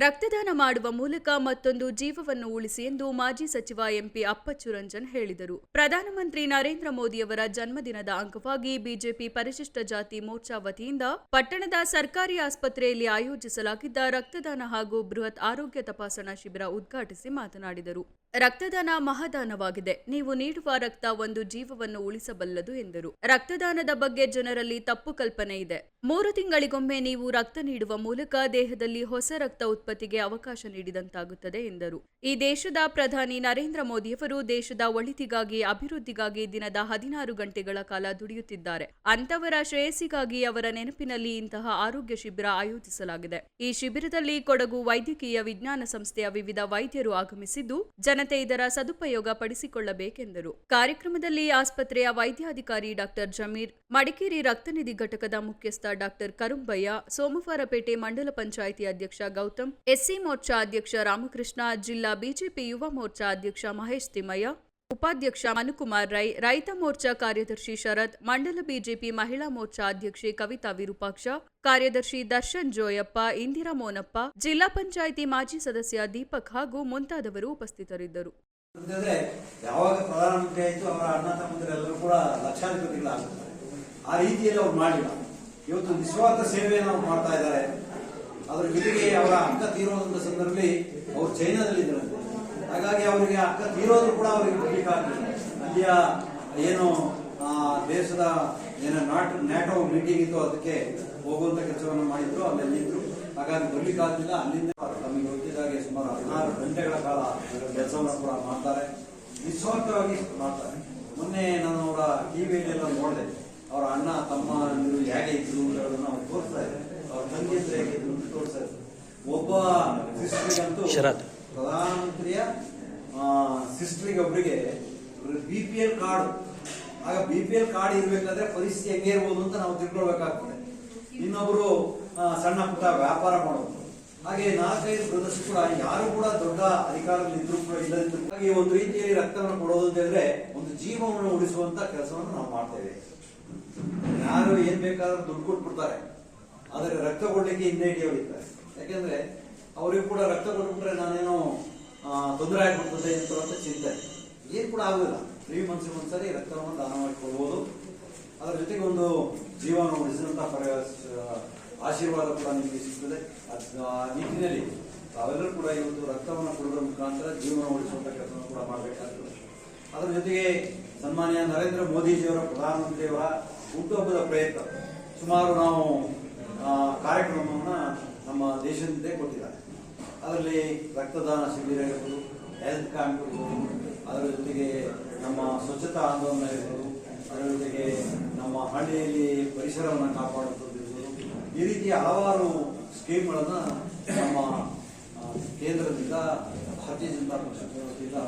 ರಕ್ತದಾನ ಮಾಡುವ ಮೂಲಕ ಮತ್ತೊಂದು ಜೀವವನ್ನು ಉಳಿಸಿ ಎಂದು ಮಾಜಿ ಸಚಿವ ಎಂಪಿ ಅಪ್ಪಚ್ಚು ರಂಜನ್ ಹೇಳಿದರು. ಪ್ರಧಾನಮಂತ್ರಿ ನರೇಂದ್ರ ಮೋದಿಯವರ ಜನ್ಮದಿನದ ಅಂಗವಾಗಿ ಬಿಜೆಪಿ ಪರಿಶಿಷ್ಟ ಜಾತಿ ಮೋರ್ಚಾ ವತಿಯಿಂದ ಪಟ್ಟಣದ ಸರ್ಕಾರಿ ಆಸ್ಪತ್ರೆಯಲ್ಲಿ ಆಯೋಜಿಸಲಾಗಿದ್ದ ರಕ್ತದಾನ ಹಾಗೂ ಬೃಹತ್ ಆರೋಗ್ಯ ತಪಾಸಣಾ ಶಿಬಿರ ಉದ್ಘಾಟಿಸಿ ಮಾತನಾಡಿದರು. ರಕ್ತದಾನ ಮಹಾದಾನವಾಗಿದೆ. ನೀವು ನೀಡುವ ರಕ್ತ ಒಂದು ಜೀವವನ್ನು ಉಳಿಸಬಲ್ಲದು ಎಂದರು. ರಕ್ತದಾನದ ಬಗ್ಗೆ ಜನರಲ್ಲಿ ತಪ್ಪು ಕಲ್ಪನೆ ಇದೆ. ಮೂರು ತಿಂಗಳಿಗೊಮ್ಮೆ ನೀವು ರಕ್ತ ನೀಡುವ ಮೂಲಕ ದೇಹದಲ್ಲಿ ಹೊಸ ರಕ್ತ ಉತ್ಪತ್ತಿಗೆ ಅವಕಾಶ ನೀಡಿದಂತಾಗುತ್ತದೆ ಎಂದರು. ಈ ದೇಶದ ಪ್ರಧಾನಿ ನರೇಂದ್ರ ಮೋದಿಯವರು ದೇಶದ ಒಳಿತಿಗಾಗಿ, ಅಭಿವೃದ್ಧಿಗಾಗಿ ದಿನದ ಹದಿನಾರು ಗಂಟೆಗಳ ಕಾಲ ದುಡಿಯುತ್ತಿದ್ದಾರೆ. ಅಂತವರ ಶ್ರೇಯಸ್ಸಿಗಾಗಿ ಅವರ ನೆನಪಿನಲ್ಲಿ ಇಂತಹ ಆರೋಗ್ಯ ಶಿಬಿರ ಆಯೋಜಿಸಲಾಗಿದೆ. ಈ ಶಿಬಿರದಲ್ಲಿ ಕೊಡಗು ವೈದ್ಯಕೀಯ ವಿಜ್ಞಾನ ಸಂಸ್ಥೆಯ ವಿವಿಧ ವೈದ್ಯರು ಆಗಮಿಸಿದ್ದು ಜನತೆ ಇದರ ಸದುಪಯೋಗ ಪಡಿಸಿಕೊಳ್ಳಬೇಕೆಂದರು. ಕಾರ್ಯಕ್ರಮದಲ್ಲಿ ಆಸ್ಪತ್ರೆಯ ವೈದ್ಯಾಧಿಕಾರಿ ಡಾಕ್ಟರ್ ಜಮೀರ್, ಮಡಿಕೇರಿ ರಕ್ತನಿಧಿ ಘಟಕದ ಮುಖ್ಯಸ್ಥ ಡಾಕ್ಟರ್ ಕರುಂಬಯ್ಯ, ಸೋಮವಾರಪೇಟೆ ಮಂಡಲ ಪಂಚಾಯಿತಿ ಅಧ್ಯಕ್ಷ ಗೌತಮ್, ಎಸ್ಸಿ ಮೋರ್ಚಾ ಅಧ್ಯಕ್ಷ ರಾಮಕೃಷ್ಣ, ಜಿಲ್ಲಾ ಬಿಜೆಪಿ ಯುವ ಮೋರ್ಚಾ ಅಧ್ಯಕ್ಷ ಮಹೇಶ್ ತಿಮ್ಮಯ್ಯ ಉಪಾಧ್ಯಕ್ಷ ಮನುಕುಮಾರ್ ರೈ, ರೈತ ಮೋರ್ಚಾ ಕಾರ್ಯದರ್ಶಿ ಶರತ್, ಮಂಡಲ ಬಿಜೆಪಿ ಮಹಿಳಾ ಮೋರ್ಚಾ ಅಧ್ಯಕ್ಷೆ ಕವಿತಾ ವಿರೂಪಾಕ್ಷ, ಕಾರ್ಯದರ್ಶಿ ದರ್ಶನ್ ಜೋಯಪ್ಪ, ಇಂದಿರಾ ಮೋನಪ್ಪ, ಜಿಲ್ಲಾ ಪಂಚಾಯಿತಿ ಮಾಜಿ ಸದಸ್ಯ ದೀಪಕ್ ಹಾಗೂ ಮುಂತಾದವರು ಉಪಸ್ಥಿತರಿದ್ದರು. ಯಾವಾಗ ಪ್ರಧಾನಮಂತ್ರಿ ಆಯಿತು, ಅವರ ಅಣ್ಣ ತಮ್ಮಂದಿರೆಲ್ಲರೂ ಕೂಡ ಲಕ್ಷಾಧಿಪತಿಗಳಾಗ್ತಾರೆ ಆ ರೀತಿಯಲ್ಲಿ ಅವ್ರು ಮಾಡಿಲ್ಲ. ಇವತ್ತು ನಿಸ್ವಾರ್ಥ ಸೇವೆಯನ್ನು ಅವ್ರು ಮಾಡ್ತಾ ಇದ್ದಾರೆ. ಅದ್ರ ಜೊತೆಗೆ ಅವರ ಅಂಕ ತೀರೋದಂತ ಸಂದರ್ಭದಲ್ಲಿ ಅವರು ಚೈನಾದಲ್ಲಿ ಹಾಗಾಗಿ ಅವರಿಗೆ ಅಕ್ಕ ತೀರೋದ್ರು ಕೂಡ ಅವರಿಗೆ ಬರ್ಲಿಕ್ಕಾಗಲಿಲ್ಲ ಅಲ್ಲಿಯ ಏನು ದೇಶದ ಏನೋ ನಾಟ್, ನ್ಯಾಟೋ ಮೀಟಿಂಗ್ ಇತ್ತು, ಅದಕ್ಕೆ ಹೋಗುವಂತ ಕೆಲಸವನ್ನು ಮಾಡಿದ್ರು ಅಲ್ಲೆಲ್ಲಿದ್ರು ಹಾಗಾಗಿ ಬರ್ಲಿಕ್ಕಾಗಲಿಲ್ಲ ಅಲ್ಲಿಂದ ತಮಗೆ ಗೊತ್ತಿದ್ದಾಗೆ ಸುಮಾರು ಹದಿನಾರು ಗಂಟೆಗಳ ಕಾಲ ಕೆಲಸವನ್ನು ಕೂಡ ಮಾಡ್ತಾರೆ. ನಿಸ್ವಾರ್ಥವಾಗಿ ಮಾಡ್ತಾರೆ. ಮೊನ್ನೆ ನಾನು ಅವರ ಟಿವಿಯಲ್ಲಿ ಎಲ್ಲ ನೋಡಿದೆ. ಅವರ ಅಣ್ಣ, ತಮ್ಮ ಹೇಗೆ ಇದ್ರು ಅನ್ನೋದನ್ನ ಅವ್ರು ತೋರಿಸ್ತಾ ಇದ್ದಾರೆ. ಅವ್ರ ತಂಗಿ ಹೇಗೆ ಇದ್ರು ತೋರಿಸ್ತಾ ಇದ್ದಾರೆ. ಒಬ್ಬ ಸಿಸ್ಟರಿಗಂತೂ. ಪ್ರಧಾನಮಂತ್ರಿಯ ಸಿಸ್ಟರಿಗೆ ಒಬ್ಬರಿಗೆ ಬಿ ಪಿ ಎಲ್ ಕಾರ್ಡ್ ಆಗ ಬಿ ಪಿ ಎಲ್ ಕಾರ್ಡ್ ಇರಬೇಕಾದ್ರೆ ಪರಿಸ್ಥಿತಿ ಹೆಂಗೆ ಇರ್ಬೋದು ಅಂತ ನಾವು ತಿಳ್ಕೊಳ್ಬೇಕಾಗ್ತದೆ. ಇನ್ನೊಬ್ರು ಸಣ್ಣ ಪುಟ್ಟ ವ್ಯಾಪಾರ ಮಾಡೋದು. ಹಾಗೆ ನಾಲ್ಕೈದು ಬ್ರದರ್ಸ್ ಕೂಡ, ಯಾರು ಕೂಡ ದೊಡ್ಡ ಅಧಿಕಾರದಲ್ಲಿ ಇದ್ರು ಕೂಡ ಇಲ್ಲದಿದ್ರು ಹಾಗೆ ಒಂದು ರೀತಿಯಲ್ಲಿ ರಕ್ತವನ್ನು ಕೊಡೋದು ಅಂತ ಹೇಳಿದ್ರೆ ಒಂದು ಜೀವವನ್ನು ಉಳಿಸುವಂತ ಕೆಲಸವನ್ನು ನಾವು ಮಾಡ್ತೇವೆ. ಯಾರು ಏನ್ ಬೇಕಾದ್ರೂ ದುಡ್ಡು ಕೊಟ್ಬಿಡ್ತಾರೆ. ಆದರೆ ರಕ್ತ ಕೊಡ್ಲಿಕ್ಕೆ ಹಿಂದೆ ಹಿಡಿಯೋರಿದ್ದಾರೆ ಯಾಕೆಂದ್ರೆ ಅವರಿಗೂ ಕೂಡ ರಕ್ತ ಕೊಟ್ಬಿಟ್ರೆ ನಾನೇನು ತೊಂದರೆ ಆಗ್ಬಿಡ್ತದೆ ಅಂತ ಚಿಂತೆ. ಏನ್ ಕೂಡ ಆಗುದಿಲ್ಲ. ಫ್ರೀ ಮಂತ್ಸ್ ಒಂದ್ಸರಿ ರಕ್ತವನ್ನು ದಾನ ಮಾಡಿ ಕೊಡ್ಬೋದು ಅದರ ಜೊತೆಗೆ ಒಂದು ಜೀವನ ಉಳಿಸಿದಂತ ಆಶೀರ್ವಾದ ಕೂಡ ನಿಮಗೆ ಸಿಗ್ತದೆ. ಅದು, ಆ, ನಿಟ್ಟಿನಲ್ಲಿ ತಾವೆಲ್ಲರೂ ಕೂಡ ಒಂದು ರಕ್ತವನ್ನು ಕೊಡುವುದರ ಮುಖಾಂತರ ಜೀವನ ಉಳಿಸುವಂತ ಕೆಲಸವನ್ನು ಕೂಡ ಮಾಡಬೇಕಾಗ್ತದೆ. ಅದರ ಜೊತೆಗೆ ಸನ್ಮಾನ್ಯ ನರೇಂದ್ರ ಮೋದಿಜಿಯವರ, ಪ್ರಧಾನಮಂತ್ರಿಯವರ ಹುಟ್ಟುಹಬ್ಬದ ಪ್ರಯತ್ನ. ಸುಮಾರು ನಾವು ಕಾರ್ಯಕ್ರಮವನ್ನು ನಮ್ಮ ದೇಶದಿಂದ ಕೊಟ್ಟಿದ್ದಾರೆ. ಅದರಲ್ಲಿ ರಕ್ತದಾನ ಶಿಬಿರ ಇರ್ಬೋದು ಹೆಲ್ತ್ ಕ್ಯಾಂಪ್ ಇರ್ಬೋದು, ಅದರ ಜೊತೆಗೆ ನಮ್ಮ ಸ್ವಚ್ಛತಾ ಆಂದೋಲನ ಇರ್ಬೋದು, ಅದರ ಜೊತೆಗೆ ನಮ್ಮ ಹಳ್ಳಿಯಲ್ಲಿ ಪರಿಸರವನ್ನು ಕಾಪಾಡುವಂಥದ್ದು ಇರ್ಬೋದು. ಈ ರೀತಿಯ ಹಲವಾರು ಸ್ಕೀಮ್ಗಳನ್ನು ನಮ್ಮ ಕೇಂದ್ರದಿಂದ ಭಾರತೀಯ ಜನತಾ ಪಕ್ಷದ ವತಿಯಿಂದ